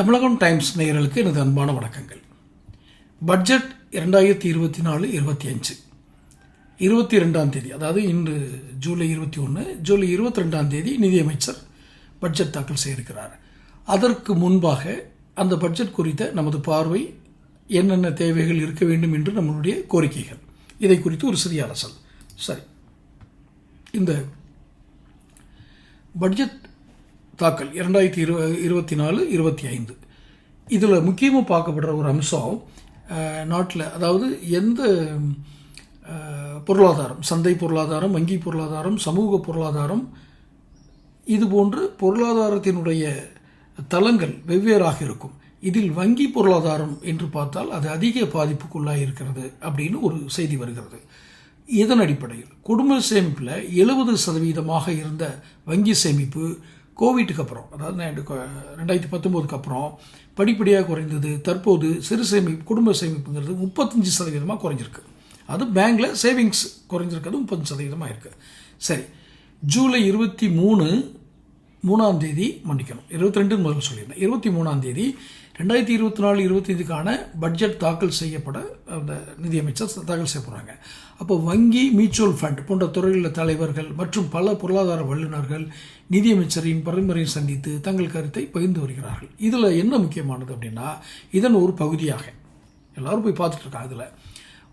தமிழகம் times நேயர்களுக்கு எனது அன்பான வணக்கங்கள். பட்ஜெட் இரண்டாயிரத்தி இருபத்தி நாலு இருபத்தி அஞ்சு. இருபத்தி ரெண்டாம் தேதி அதாவது இன்று ஜூலை இருபத்தி ஒன்று ஜூலை இருபத்தி ரெண்டாம் தேதி நிதியமைச்சர் பட்ஜெட் தாக்கல் செய்திருக்கிறார். அதற்கு முன்பாக அந்த பட்ஜெட் குறித்த நமது பார்வை என்னென்ன தேவைகள் இருக்க வேண்டும் என்று நம்மளுடைய கோரிக்கைகள். இதை குறித்து ஒரு சிறிய அரசல். சரி. இந்த பட்ஜெட் தாக்கல் இரண்டாயிரத்தி இரு இருபத்தி நாலு இருபத்தி ஐந்து இதில் முக்கியமாக பார்க்கப்படுற ஒரு அம்சம் நாட்டில் அதாவது எந்த பொருளாதாரம் சந்தை பொருளாதாரம் வங்கி பொருளாதாரம் சமூக பொருளாதாரம் இது போன்று பொருளாதாரத்தினுடைய தளங்கள் வெவ்வேறாக இருக்கும். இதில் வங்கி பொருளாதாரம் என்று பார்த்தால் அது அதிக பாதிப்புக்குள்ளாக இருக்கிறது அப்படின்னு ஒரு செய்தி வருகிறது. இதன் அடிப்படையில் குடும்ப சேமிப்பில் எழுபது சதவீதமாக இருந்த வங்கி சேமிப்பு கோவிட்டுக்கு அப்புறம் அதாவது நான் ரெண்டாயிரத்தி பத்தொம்போதுக்கு அப்புறம் படிப்படியாக குறைந்தது தற்போது சிறு சேமிப்பு குடும்ப சேமிப்புங்கிறது முப்பத்தஞ்சு சதவீதமாக குறைஞ்சிருக்கு. அது பேங்க்கில் சேவிங்ஸ் குறைஞ்சிருக்கிறது முப்பத்தஞ்சு சதவீதமாக இருக்குது சரி ஜூலை இருபத்தி மூணு மூணாம் தேதி மன்னிக்கணும். இருபத்தி ரெண்டு முதல்ல சொல்லியிருந்தேன் இருபத்தி மூணாம் தேதி ரெண்டாயிரத்தி இருபத்தி நாலு இருபத்தைந்துக்கான பட்ஜெட் தாக்கல் செய்யப்பட அந்த நிதியமைச்சர் தாக்கல் செய்ய போகிறாங்க அப்போ வங்கி மியூச்சுவல் ஃபண்ட் போன்ற துறைகளில் தலைவர்கள் மற்றும் பல பொருளாதார வல்லுநர்கள் நிதியமைச்சரின் பரிந்துரையை சந்தித்து தங்கள் கருத்தை பகிர்ந்து வருகிறார்கள். இதில் என்ன முக்கியமானது அப்படின்னா இதன் ஒரு பகுதியாக எல்லாரும் போய் பார்த்துட்ருக்காங்க இதில்.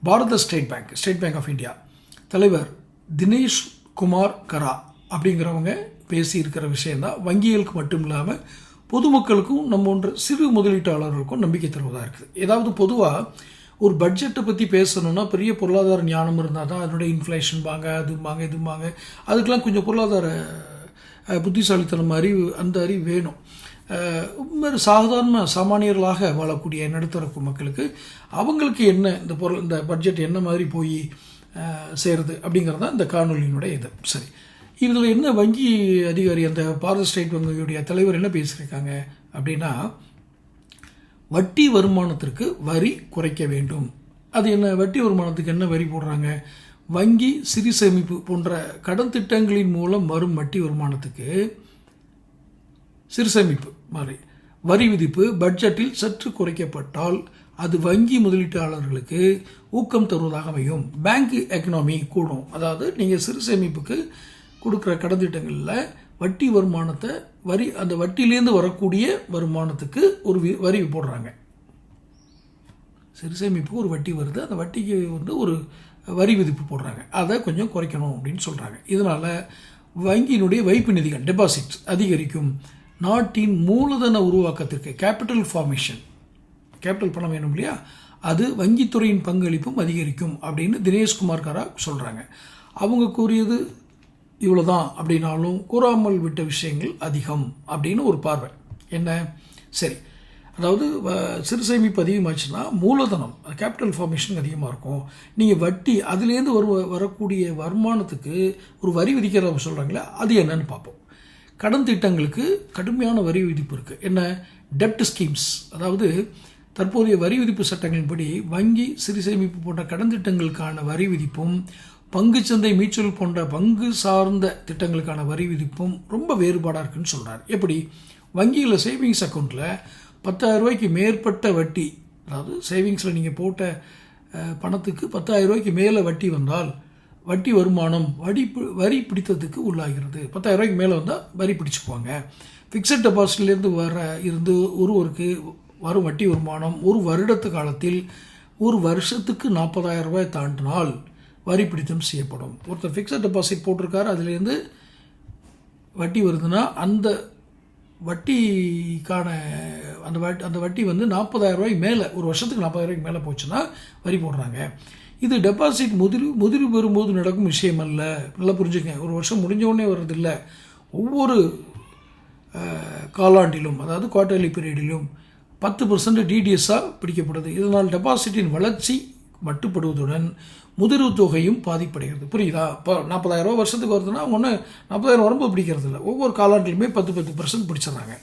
Bharat state bank state bank of India. தலைவர் தினேஷ் குமார் கரா அப்படிங்கிறவங்க பேசியிருக்கிற விஷயந்தான் வங்கிகளுக்கு மட்டும் இல்லாமல் பொதுமக்களுக்கும் நம்ம ஒன்று சிறு முதலீட்டாளர்களுக்கும் நம்பிக்கை தருவதாக இருக்குது. ஏதாவது பொதுவாக ஒரு பட்ஜெட்டை பற்றி பேசணும்னா பெரிய பொருளாதார ஞானம் இருந்தால் தான் அதனுடைய இன்ஃப்ளேஷன் வாங்க அதும்பாங்க இதும்பாங்க அதுக்கெலாம் கொஞ்சம் பொருளாதார புத்திசாலித்தனம் அறிவு அந்த அறிவு வேணும். மாதிரி சாதாரண சாமானியர்களாக வாழக்கூடிய நடுத்தர மக்களுக்கு அவங்களுக்கு என்ன இந்த பொருள் இந்த பட்ஜெட் என்ன மாதிரி போய் சேருது அப்படிங்கிறது தான் இந்த காணொலியினுடைய இது. சரி. இதில் என்ன வங்கி அதிகாரி அந்த பாரத ஸ்டேட் வங்கியுடைய தலைவர் என்ன பேசியிருக்காங்க அப்படின்னா வட்டி வருமானத்திற்கு வரி குறைக்க வேண்டும். அது என்ன வட்டி வருமானத்துக்கு என்ன வரி போடுறாங்க? வங்கி சிறு சேமிப்பு போன்ற கடன் திட்டங்களின் மூலம் வரும் வட்டி வருமானத்துக்கு சிறு சேமிப்பு மாதிரி. வரி விதிப்பு பட்ஜெட்டில் சற்று குறைக்கப்பட்டால் அது வங்கி முதலீட்டாளர்களுக்கு ஊக்கம் தருவதாக அமையும். பேங்க் எக்கனாமி கூடும். அதாவது நீங்கள் சிறு சேமிப்புக்கு கொடுக்குற கடன் திட்டங்களில் வட்டி வருமானத்தை வரி அந்த வட்டியிலேருந்து வரக்கூடிய வருமானத்துக்கு ஒரு வி- வரி போடுறாங்க. சிறு சேமிப்புக்கு ஒரு வட்டி வருது. அந்த வட்டிக்கு வந்து ஒரு வரி விதிப்பு போடுறாங்க. அதை கொஞ்சம் குறைக்கணும் அப்படின்னு சொல்கிறாங்க இதனால் வங்கியினுடைய வைப்பு நிதிகள் டெபாசிட்ஸ் அதிகரிக்கும். நாட்டின் மூலதன உருவாக்கத்திற்கு கேபிட்டல் ஃபார்மேஷன் கேபிட்டல் பணம் வேணும் இல்லையா? அது வங்கித்துறையின் பங்களிப்பும் அதிகரிக்கும் அப்படின்னு தினேஷ்குமார் காரா சொல்கிறாங்க அவங்க கூறியது இவ்வளோதான் அப்படின்னாலும் கூறாமல் விட்ட விஷயங்கள் அதிகம் அப்படின்னு ஒரு பார்வை. என்ன? சரி. அதாவது வ- சிறு சேமிப்பு அதிகமாச்சுன்னா மூலதனம் கேபிட்டல் ஃபார்மேஷன் அதிகமாக இருக்கும். நீங்கள் வட்டி அதுலேருந்து வரு வரக்கூடிய வருமானத்துக்கு ஒரு வரி விதிக்கிறத சொல்கிறாங்களே அது என்னன்னு பார்ப்போம். கடன் திட்டங்களுக்கு கடுமையான வரி விதிப்பு இருக்குது என்ன? டெப்ட் ஸ்கீம்ஸ் அதாவது தற்போதைய வரி விதிப்பு சட்டங்களின்படி வங்கி சிறு சேமிப்பு போன்ற கடன் திட்டங்களுக்கான வரி விதிப்பும் பங்குச்சந்தை மீச்சல் போன்ற பங்கு சார்ந்த திட்டங்களுக்கான வரி விதிப்பும் ரொம்ப வேறுபாடாக இருக்குன்னு சொல்கிறார் எப்படி? வங்கியில் சேவிங்ஸ் அக்கௌண்ட்டில் பத்தாயிரம் ரூபாய்க்கு மேற்பட்ட வட்டி அதாவது சேவிங்ஸில் நீங்கள் போட்ட பணத்துக்கு பத்தாயிரம் ரூபாய்க்கு மேலே வட்டி வந்தால் வட்டி வருமானம் வரி பி- வரி பிடித்ததுக்கு உள்ளாகிறது. பத்தாயிரம் ரூபாய்க்கு மேலே வந்தால் வரி பிடிச்சிக்குவாங்க. ஃபிக்ஸட் டெபாசிட்லேருந்து வர இருந்து ஒருவருக்கு வரும் வட்டி வருமானம் ஒரு வருடத்து காலத்தில் ஒரு வருஷத்துக்கு நாற்பதாயிரம் ரூபாய் தாண்டினால் வரி பிடித்தம் செய்யப்படும். ஒருத்தர் ஃபிக்ஸட் டெபாசிட் போட்டிருக்காரு அதுலேருந்து வட்டி வருதுன்னா அந்த வட்டிக்கான அந்த வட்டி அந்த வட்டி வந்து நாற்பதாயிரம் ரூபாய்க்கு மேலே ஒரு வருஷத்துக்கு நாற்பதாயிரம் மேலே போச்சுன்னா வரி போடுறாங்க. இது டெபாசிட் முதிர்வு முதிர்வு பெறும்போது நடக்கும் விஷயம் அல்ல. நல்லா புரிஞ்சுக்கங்க. ஒரு வருஷம் முடிஞ்ச உடனே ஒவ்வொரு காலாண்டிலும் அதாவது குவார்டர்லி பீரியடிலும் பத்து பர்சன்ட் டிடிஎஸ்ஸாக பிடிக்கப்படுது. இதனால் டெபாசிட்டின் வளர்ச்சி மட்டுப்படுவதுடன் முதிர்வு தொகையும் பாதிப்படைகிறது. புரியுதா? இப்போ நாற்பதாயிரம் ரூபா வருஷத்துக்கு வருதுன்னா அவங்க ஒன்று நாற்பதாயிரம் உடம்பு பிடிக்கிறது இல்லை. ஒவ்வொரு காலாண்டிலுமே பத்து பத்து பர்சன்ட் பிடிச்சிடுறாங்க.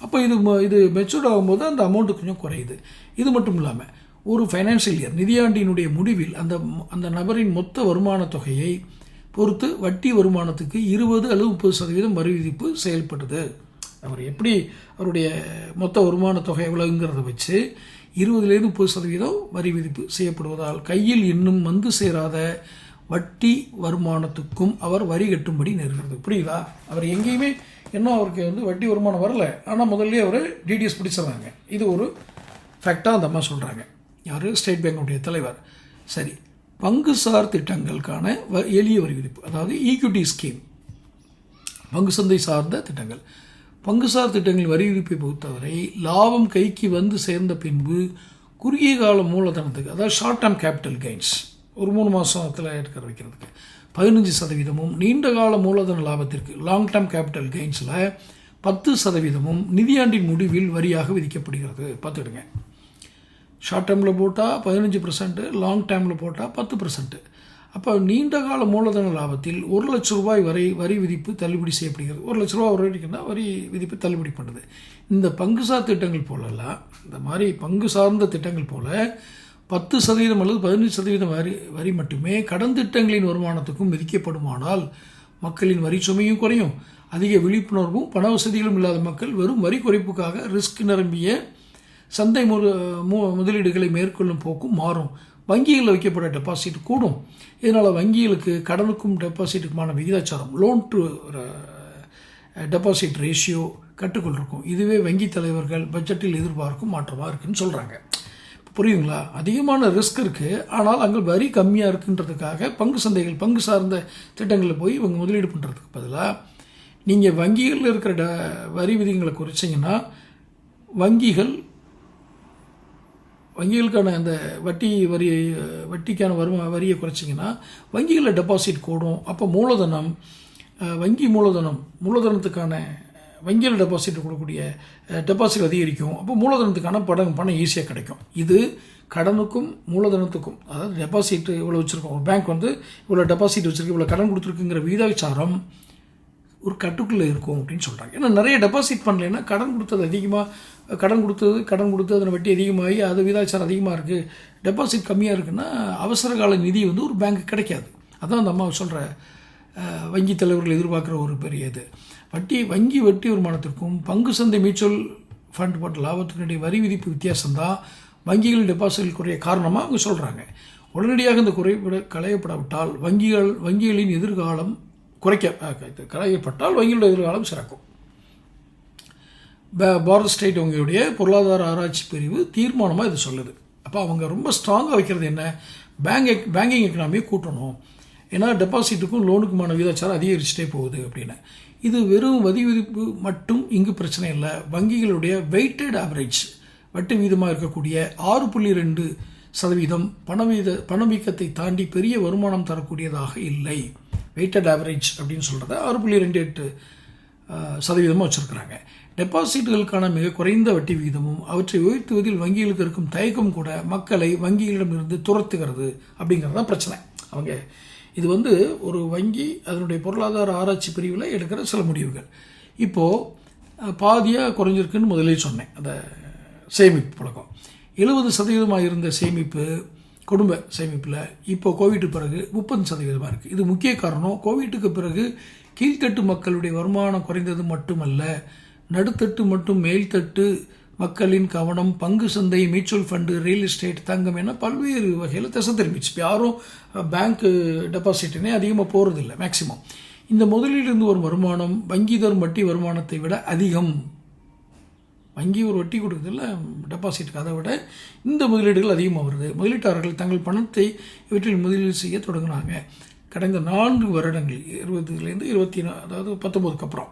அப்போ இது ம- இது மெச்சூர்ட் ஆகும்போது அந்த அமௌண்ட்டு கொஞ்சம் குறையுது. இது மட்டும் இல்லாமல் ஒரு ஃபைனான்சியல் இயர் நிதியாண்டினுடைய முடிவில் அந்த அந்த நபரின் மொத்த வருமான தொகையை பொறுத்து வட்டி வருமானத்துக்கு இருபது அல்லது முப்பது சதவீதம் வரி விதிப்பு செயல்படுது. அவர் எப்படி அவருடைய மொத்த வருமான தொகை எவ்வளவுங்கிறத வச்சு இருபதுலேருந்து முப்பது சதவீதம் வரி விதிப்பு செய்யப்படுவதால் கையில் இன்னும் வந்து சேராத வட்டி வருமானத்துக்கும் அவர் வரி கட்டும்படி நேர்கிறது. புரியுதா? அவர் எங்கேயுமே இன்னும் அவருக்கு வந்து வட்டி வருமானம் வரல. ஆனால் முதல்ல அவர் டிடிஎஸ் பிடிச்சிடுறாங்க இது ஒரு ஃபேக்டாக அந்த அம்மா சொல்கிறாங்க யார்? ஸ்டேட் பேங்குடைய தலைவர். சரி. பங்குசார் திட்டங்களுக்கான வ எளிய வரி விதிப்பு. அதாவது ஈக்விட்டி ஸ்கீம் பங்கு சந்தை சார்ந்த திட்டங்கள். பங்குசார் திட்டங்கள் வரி விதிப்பை பொறுத்தவரை லாபம் கைக்கு வந்து சேர்ந்த பின்பு குறுகிய கால மூலதனத்துக்கு அதாவது ஷார்ட் டேர்ம் கேபிட்டல் கெயின்ஸ் ஒரு மூணு மாதத்தில் எடுக்கிற வைக்கிறதுக்கு பதினஞ்சு சதவீதமும் நீண்ட கால மூலதன லாபத்திற்கு லாங் டேர்ம் கேபிட்டல் கெயின்ஸில் பத்து சதவீதமும் நிதியாண்டின் முடிவில் வரியாக விதிக்கப்படுகிறது. பார்த்துடுங்க ஷார்ட் டேர்மில் போட்டால் பதினஞ்சு பர்சன்ட்டு லாங் டேர்மில் போட்டால் பத்து பர்சன்ட்டு அப்போ நீண்ட கால மூலதன லாபத்தில் ஒரு லட்ச ரூபாய் வரை வரி விதிப்பு தள்ளுபடி செய்யப்படுகிறது. ஒரு லட்ச ரூபா வரைக்கும்னா வரி விதிப்பு தள்ளுபடி பண்ணுது. இந்த பங்குசார் திட்டங்கள் போலலாம் இந்த மாதிரி பங்கு சார்ந்த திட்டங்கள் போல பத்து சதவீதம் அல்லது பதினஞ்சு சதவீதம் வரி வரி மட்டுமே கடன் திட்டங்களின் வருமானத்துக்கும் விதிக்கப்படுமானால் மக்களின் வரி சுமையும் குறையும். அதிக விழிப்புணர்வும் பண வசதிகளும் இல்லாத மக்கள் வெறும் வரி குறைப்புக்காக ரிஸ்க் நிரம்பிய சந்தை மு- முதலீடுகளை மேற்கொள்ளும் போக்கும் மாறும். வங்கிகளில் வைக்கப்பட்ட டெபாசிட் கூடும். இதனால் வங்கிகளுக்கு கடனுக்கும் டெபாசிட்டுக்குமான விகிதாச்சாரம் லோன் டு டெபாசிட் ரேஷியோ கட்டுக்கொண்டிருக்கும் இதுவே வங்கி தலைவர்கள் பட்ஜெட்டில் எதிர்பார்க்கும் மாற்றமாக இருக்குன்னு சொல்கிறாங்க புரியுங்களா அதிகமான ரிஸ்க் இருக்குது ஆனால் அங்கே வரி கம்மியாக இருக்குன்றதுக்காக பங்கு சந்தைகள் பங்கு சார்ந்த திட்டங்களில் போய் இவங்க முதலீடு பண்ணுறதுக்கு பதிலாக நீங்கள் வங்கிகளில் இருக்கிற ட வரி விதிகளை குறைச்சிங்கன்னா வங்கிகள் வங்கிகளுக்கான அந்த வட்டி வரி வட்டிக்கான வருமா வரியை குறைச்சிங்கன்னா வங்கிகளில் டெபாசிட் கூடும். அப்போ மூலதனம் வங்கி மூலதனம் மூலதனத்துக்கான வங்கியில் டெபாசிட் கொடுக்கக்கூடிய டெபாசிட் அதிகரிக்கும். அப்போ மூலதனத்துக்கான படம் பணம் ஈஸியாக கிடைக்கும். இது கடனுக்கும் மூலதனத்துக்கும் அதாவது டெபாசிட் இவ்வளோ வச்சுருக்கோம்? ஒரு பேங்க் வந்து இவ்வளோ டெபாசிட் வச்சுருக்கு இவ்வளோ கடன் கொடுத்துருக்குங்கிற விகிதாச்சாரம் ஒரு கட்டுக்குள்ளே இருக்கும் அப்படின்னு சொல்கிறாங்க ஏன்னா நிறைய டெபாசிட் பண்ணலைன்னா கடன் கொடுத்தது அதிகமாக கடன் கொடுத்தது கடன் கொடுத்து அதனை வட்டி அதிகமாகி அது விதாச்சாரம் அதிகமாக இருக்குது டெபாசிட் கம்மியாக இருக்குன்னா அவசர கால நிதி வந்து ஒரு பேங்க் கிடைக்காது. அதான் அந்த அம்மா சொல்கிற வங்கி தலைவர்கள் எதிர்பார்க்குற ஒரு பெரிய இது. வட்டி வங்கி வட்டி வருமானத்திற்கும் பங்கு சந்தை மியூச்சுவல் ஃபண்ட் போட்ட லாபத்தினுடைய வரி விதிப்பு வித்தியாசம்தான். வங்கிகள் டெபாசிட் குறைய காரணமாக அவங்க சொல்கிறாங்க உடனடியாக இந்த குறைபட களையப்படாவிட்டால் வங்கிகள் வங்கிகளின் எதிர்காலம் குறைக்க இது களையப்பட்டால் வங்கிகளோட எதிர்காலம் சிறக்கும். பாரத ஸ்டேட் வங்கியுடைய பொருளாதார ஆராய்ச்சி பிரிவு தீர்மானமாக இது சொல்லுது. அப்போ அவங்க ரொம்ப ஸ்ட்ராங்காக வைக்கிறது என்ன? பேங்க் பேங்கிங் எக்கனாமியை கூட்டணும். ஏன்னா டெபாசிட்டுக்கும் லோனுக்குமான விகிதாச்சாரம் அதிகரிச்சுட்டே போகுது அப்படின்னு. இது வெறும் வதி விதிப்பு மட்டும் இங்கு பிரச்சனை இல்லை. வங்கிகளுடைய வெயிட்டட் ஆவரேஜ் வட்டி வீதமாக இருக்கக்கூடிய ஆறு புள்ளி ரெண்டு சதவீதம் பணவீத பணவீக்கத்தை தாண்டி பெரிய வருமானம் தரக்கூடியதாக இல்லை. வெயிட்டட் ஆவரேஜ் அப்படின்னு சொல்கிறத ஆறு புள்ளி ரெண்டு எட்டு சதவீதமாக வச்சுருக்கிறாங்க. டெபாசிட்டுகளுக்கான மிக குறைந்த வட்டி விகிதமும் அவற்றை உயர்த்துவதில் வங்கிகளுக்கு இருக்கும் தயக்கம் கூட மக்களை வங்கிகளிடமிருந்து துரத்துகிறது அப்படிங்கிறது தான் பிரச்சனை. அவங்க இது வந்து ஒரு வங்கி அதனுடைய பொருளாதார ஆராய்ச்சி பிரிவில் எடுக்கிற சில முடிவுகள். இப்போது பாதியாக குறைஞ்சிருக்குன்னு முதலே சொன்னேன் அந்த சேமிப்பு பழக்கம். எழுபது சதவீதமாக இருந்த சேமிப்பு குடும்ப சேமிப்பில் இப்போ கோவிட்டு பிறகு முப்பது சதவீதமாக இருக்குது இது முக்கிய காரணம். கோவிட்டுக்கு பிறகு கீழ்த்தட்டு மக்களுடைய வருமானம் குறைந்தது மட்டுமல்ல நடுத்தட்டு மற்றும் மேல்தட்டு மக்களின் கவனம் பங்கு சந்தை மியூச்சுவல் ஃபண்டு ரியல் எஸ்டேட் தங்கம் என பல்வேறு வகையில் திசை திரும்பிச்சு. இப்போ யாரும் பேங்க் டெபாசிட்னே அதிகமாக போகிறதில்ல மேக்சிமம் இந்த முதலிலிருந்து ஒரு வருமானம் வங்கி தரும் வட்டி வருமானத்தை விட அதிகம். வங்கி ஒரு வட்டி கொடுக்குறதில்ல டெபாசிட்டுக்கு அதை விட இந்த முதலீடுகள் அதிகமாக வருது. முதலீட்டாளர்கள் தங்கள் பணத்தை இவற்றில் முதலீடு செய்ய தொடங்கினாங்க. கடந்த நான்கு வருடங்கள் இருபதுலேருந்து இருபத்தி நா அதாவது பத்தொம்போதுக்கு அப்புறம்.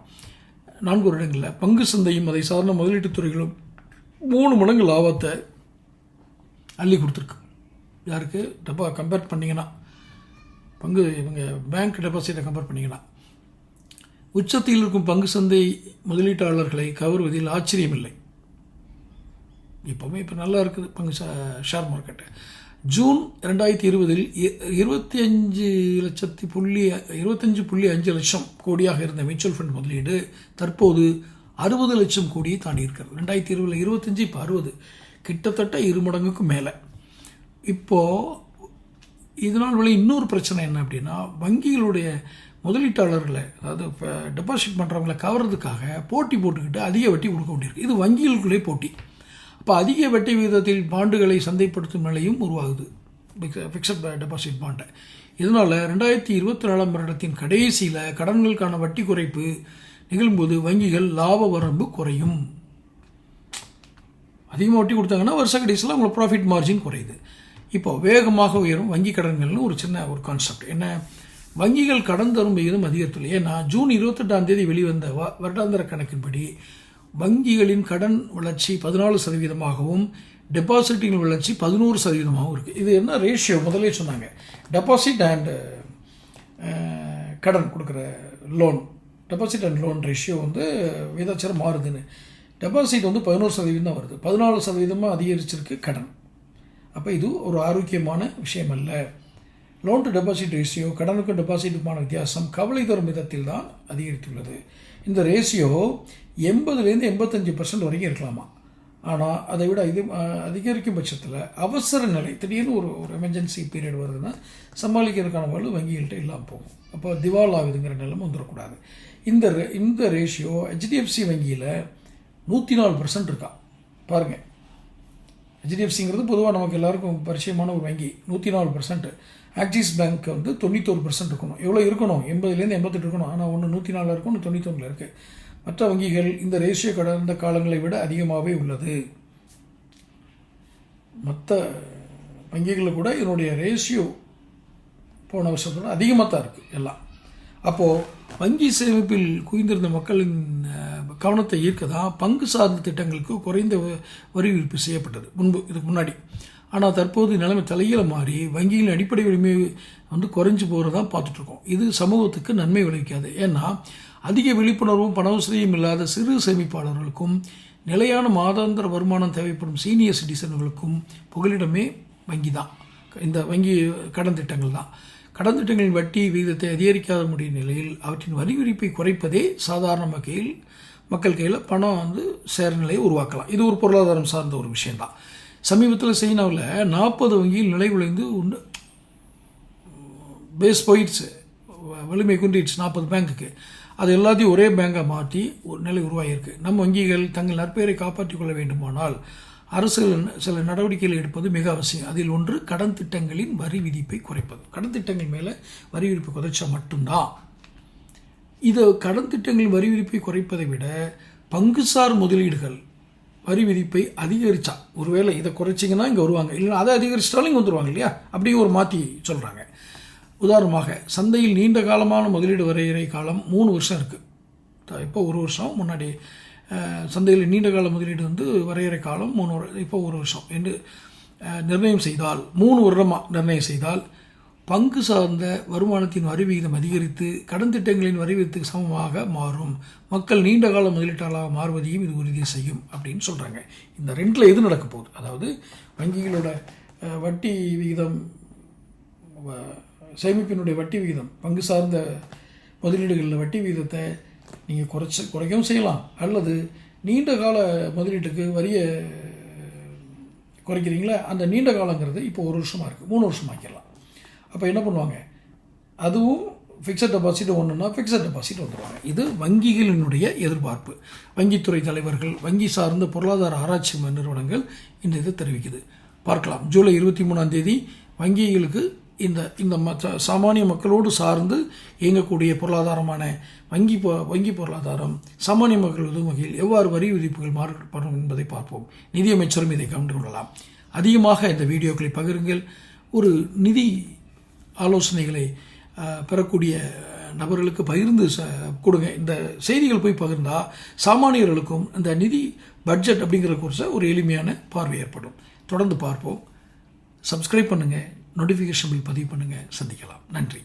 நான்கு வருடங்களில் பங்கு சந்தையும் அதை சார்ந்த முதலீட்டுத் துறைகளும் மூணு மடங்கு லாபத்தை அள்ளி கொடுத்துருக்கு. யாருக்கு? டெபா கம்பேர் பண்ணிங்கன்னா. பங்கு இவங்க பேங்க் டெபாசிட்டை கம்பேர் பண்ணிங்கன்னா. உச்சத்தில் இருக்கும் பங்கு சந்தை முதலீட்டாளர்களை கவருவதில் ஆச்சரியமில்லை. இப்போவுமே இப்போ நல்லா இருக்குது பங்கு ஷேர் மார்க்கெட்டு. ஜூன் ரெண்டாயிரத்தி இருபதில் இருபத்தி அஞ்சு லட்சத்தி புள்ளி இருபத்தஞ்சு புள்ளி அஞ்சு லட்சம் கோடியாக இருந்த மியூச்சுவல் ஃபண்ட் முதலீடு தற்போது அறுபது லட்சம் கோடியை தாண்டி இருக்கிறது. ரெண்டாயிரத்தி இருபதில் இருபத்தஞ்சு இப்போ அறுபது. கிட்டத்தட்ட இரு மடங்குக்கு மேலே. இப்போது இதனால் உள்ள இன்னொரு பிரச்சனை என்ன அப்படின்னா வங்கிகளுடைய முதலீட்டாளர்களை அதாவது இப்போ டெபாசிட் பண்ணுறவங்களை கவர்றதுக்காக போட்டி போட்டுக்கிட்டு அதிக வட்டி கொடுக்க வேண்டியிருக்கு. இது வங்கிகளுக்குள்ளே போட்டி. அப்போ அதிக வட்டி விகிதத்தில் பாண்டுகளை சந்தைப்படுத்தும் நிலையும் உருவாகுது. ஃபிக்ஸட் டெபாசிட் பாண்டை இதனால் ரெண்டாயிரத்தி இருபத்தி நாலாம் வருடத்தின் கடைசியில் கடன்களுக்கான வட்டி குறைப்பு நிகழும்போது வங்கிகள் லாப வரம்பு குறையும். அதிகமாக வட்டி கொடுத்தாங்கன்னா வருஷ கடைசியில் உங்களுக்கு ப்ராஃபிட் மார்ஜின் குறையுது. இப்போ வேகமாக உயரும் வங்கி கடன்கள்னு ஒரு சின்ன ஒரு கான்செப்ட் என்ன? வங்கிகள் கடன் தரும் விகிதம் அதிகரித்துள்ளது. ஏன்னா ஜூன் இருபத்தெட்டாம் தேதி வெளிவந்த வ வருடாந்திர கணக்கின்படி வங்கிகளின் கடன் வளர்ச்சி பதினாலு சதவீதமாகவும் டெபாசிட்டின் வளர்ச்சி பதினோரு சதவீதமாகவும் இருக்குது இது என்ன ரேஷியோ முதலே சொன்னாங்க. டெபாசிட் அண்ட் கடன் கொடுக்குற loan deposit and loan ratio வந்து விதாச்சாரம் மாறுதுன்னு. டெபாசிட் வந்து பதினோரு சதவீதம் தான் வருது. பதினாலு சதவீதமாக அதிகரிச்சிருக்கு கடன். அப்போ இது ஒரு ஆரோக்கியமான விஷயம் அல்ல லோன் டு டெபாசிட் ரேஷியோ கடனுக்கும் டெபாசிட்டுக்குமான வித்தியாசம் கவலை தரும் விதத்தில் தான் அதிகரித்துள்ளது. இந்த ரேஷியோ எண்பதுலேருந்து எண்பத்தஞ்சு பர்சன்ட் வரைக்கும் இருக்கலாமா? ஆனால் அதை விட இது அதிகரிக்கும் பட்சத்தில் அவசர நிலை திடீர்னு ஒரு ஒரு எமர்ஜென்சி பீரியட் வருதுன்னா சமாளிக்கிறதுக்கான வலு வங்கிகள்கிட்ட இல்லாமல் போகும். அப்போ திவால் ஆகுதுங்கிற நிலைமை வந்துடக்கூடாது. இந்த ரே- இந்த ரேஷியோ ஹெச்டிஎஃப்சி வங்கியில் நூற்றி நாலு பர்சன்ட் இருக்கா? பாருங்கள் ஹெச்டிஎஃப்சிங்கிறது பொதுவாக நமக்கு எல்லாருக்கும் பரிச்சயமான ஒரு வங்கி. நூற்றி நாலு பர்சன்ட் ஆக்சிஸ் பேங்க் வந்து தொண்ணூத்தோரு பர்சன்ட் இருக்கணும். எவ்வளோ இருக்கணும்? எண்பதுலேருந்து எண்பத்தெட்டு இருக்கணும். ஆனால் ஒன்று நூற்றி நாலில் இருக்கும் ஒன்று தொண்ணூத்தொன்றில் இருக்குது மற்ற வங்கிகள் இந்த ரேஷியோ கடந்த காலங்களை விட அதிகமாகவே உள்ளது. மற்ற வங்கிகளில் கூட இதனுடைய ரேஷியோ போன வருஷத்தோட அதிகமாக தான் இருக்குது எல்லாம். அப்போது வங்கி சேமிப்பில் குவிந்திருந்த மக்களின் கவனத்தை ஈர்க்க தான் பங்கு சார்ந்த திட்டங்களுக்கு குறைந்த வ- வரி விதிப்பு செய்யப்பட்டது. முன்பு இதுக்கு முன்னாடி. ஆனால் தற்போது நிலைமை தலையில மாறி வங்கியின் அடிப்படை உரிமை வந்து குறைஞ்சி போகிறதா பார்த்துட்ருக்கோம். இது சமூகத்துக்கு நன்மை விளைவிக்காது. ஏன்னா அதிக விழிப்புணர்வும் பண வசதியும் இல்லாத சிறு சேமிப்பாளர்களுக்கும் நிலையான மாதாந்திர வருமானம் தேவைப்படும் சீனியர் சிட்டிசன்களுக்கும் புகலிடமே வங்கி தான் இந்த வங்கி கடன் திட்டங்கள் தான். கடன் திட்டங்களின் வட்டி விகிதத்தை அதிகரிக்காத முடியும் நிலையில் அவற்றின் வரி குறைப்பதே சாதாரண வகையில் மக்கள் கையில் பணம் வந்து சேர நிலையை உருவாக்கலாம். இது ஒரு பொருளாதாரம் சார்ந்த ஒரு விஷயந்தான் சமீபத்தில் சீனாவில் நாற்பது வங்கியில் நிலை குலைந்து உண்டு. பேஸ் போயிடுச்சு. வ- வலிமை குன்றிடுச்சு நாற்பது பேங்க்குக்கு அது எல்லாத்தையும் ஒரே பேங்காக மாற்றி ஒரு நிலை உருவாகியிருக்கு. நம்ம வங்கிகள் தங்கள் நற்பெயரை காப்பாற்றிக் கொள்ள வேண்டுமானால் அரசுகள் சில நடவடிக்கைகள் எடுப்பது மிக அவசியம். அதில் ஒன்று கடன் திட்டங்களின் வரி விதிப்பை குறைப்பது. கடன் திட்டங்கள் மேலே வரி விதிப்பை குறைச்சா மட்டும்தான். இது கடன் திட்டங்களின் வரி விதிப்பை குறைப்பதை விட பங்குசார் முதலீடுகள் வரி விதிப்பை அதிகரித்தா ஒருவேளை இதை குறைச்சிங்கன்னா இங்கே வருவாங்க. இல்லைன்னா அதை அதிகரிச்சிட்டாலும் இங்கே வந்துருவாங்க இல்லையா? அப்படியே ஒரு மாற்றி சொல்கிறாங்க உதாரணமாக சந்தையில் நீண்ட காலமான முதலீடு வரையறை காலம் மூணு வருஷம் இருக்குது இப்போ ஒரு வருஷம் முன்னாடி சந்தையில் நீண்ட கால முதலீடு வந்து வரையறை காலம் மூணு இப்போ ஒரு வருஷம். என்று நிர்ணயம் செய்தால் மூணு வருடமாக நிர்ணயம் செய்தால் பங்கு சார்ந்த வருமானத்தின் வரி விகிதம் அதிகரித்து கடன் திட்டங்களின் வரி விகிதத்துக்கு சமமாக மாறும். மக்கள் நீண்ட கால முதலீட்டாளாக மாறுவதையும் இது உறுதி செய்யும் அப்படின்னு சொல்கிறாங்க இந்த ரெண்டில் எது நடக்க போகுது? அதாவது வங்கிகளோட வட்டி விகிதம் சேமிப்பினுடைய வட்டி விகிதம் பங்கு சார்ந்த முதலீடுகளில் வட்டி விகிதத்தை நீங்கள் குறைச்சி குறைக்கவும் செய்யலாம். அல்லது நீண்ட கால முதலீட்டுக்கு வரிய குறைக்கிறீங்களா? அந்த நீண்ட காலங்கிறது இப்போ ஒரு வருஷமாக இருக்குது மூணு வருஷம் ஆக்கிடலாம் அப்போ என்ன பண்ணுவாங்க? அதுவும் ஃபிக்ஸட் டெபாசிட் ஒன்றுனா ஃபிக்ஸட் டெபாசிட் வந்துடுவாங்க இது வங்கிகளினுடைய எதிர்பார்ப்பு. வங்கித்துறை தலைவர்கள் வங்கி சார்ந்த பொருளாதார ஆராய்ச்சி நிறுவனங்கள் இந்த இதை தெரிவிக்குது. பார்க்கலாம். ஜூலை இருபத்தி மூணாம் தேதி வங்கிகளுக்கு இந்த இந்த மற்ற சாமானிய மக்களோடு சார்ந்து இயங்கக்கூடிய பொருளாதாரமான வங்கி வங்கி பொருளாதாரம் சாமானிய மக்கள் உதவும் வகையில் எவ்வாறு வரி விதிப்புகள் மாறுபடும் என்பதை பார்ப்போம். நிதியமைச்சரும் இதை கவனித்து கொள்ளலாம். அதிகமாக இந்த வீடியோக்களை பகிருங்கள். ஒரு நிதி ஆலோசனைகளை பெறக்கூடிய நபர்களுக்கு பகிர்ந்து ச- கொடுங்க. இந்த செய்திகள் போய் பகிர்ந்தால் சாமானியர்களுக்கும் இந்த நிதி பட்ஜெட் அப்படிங்கிற கோர்ஸை ஒரு எளிமையான பார்வை ஏற்படும். தொடர்ந்து பார்ப்போம். சப்ஸ்கிரைப் பண்ணுங்கள் நோட்டிஃபிகேஷன் பில் பதிவு பண்ணுங்கள் சந்திக்கலாம். நன்றி.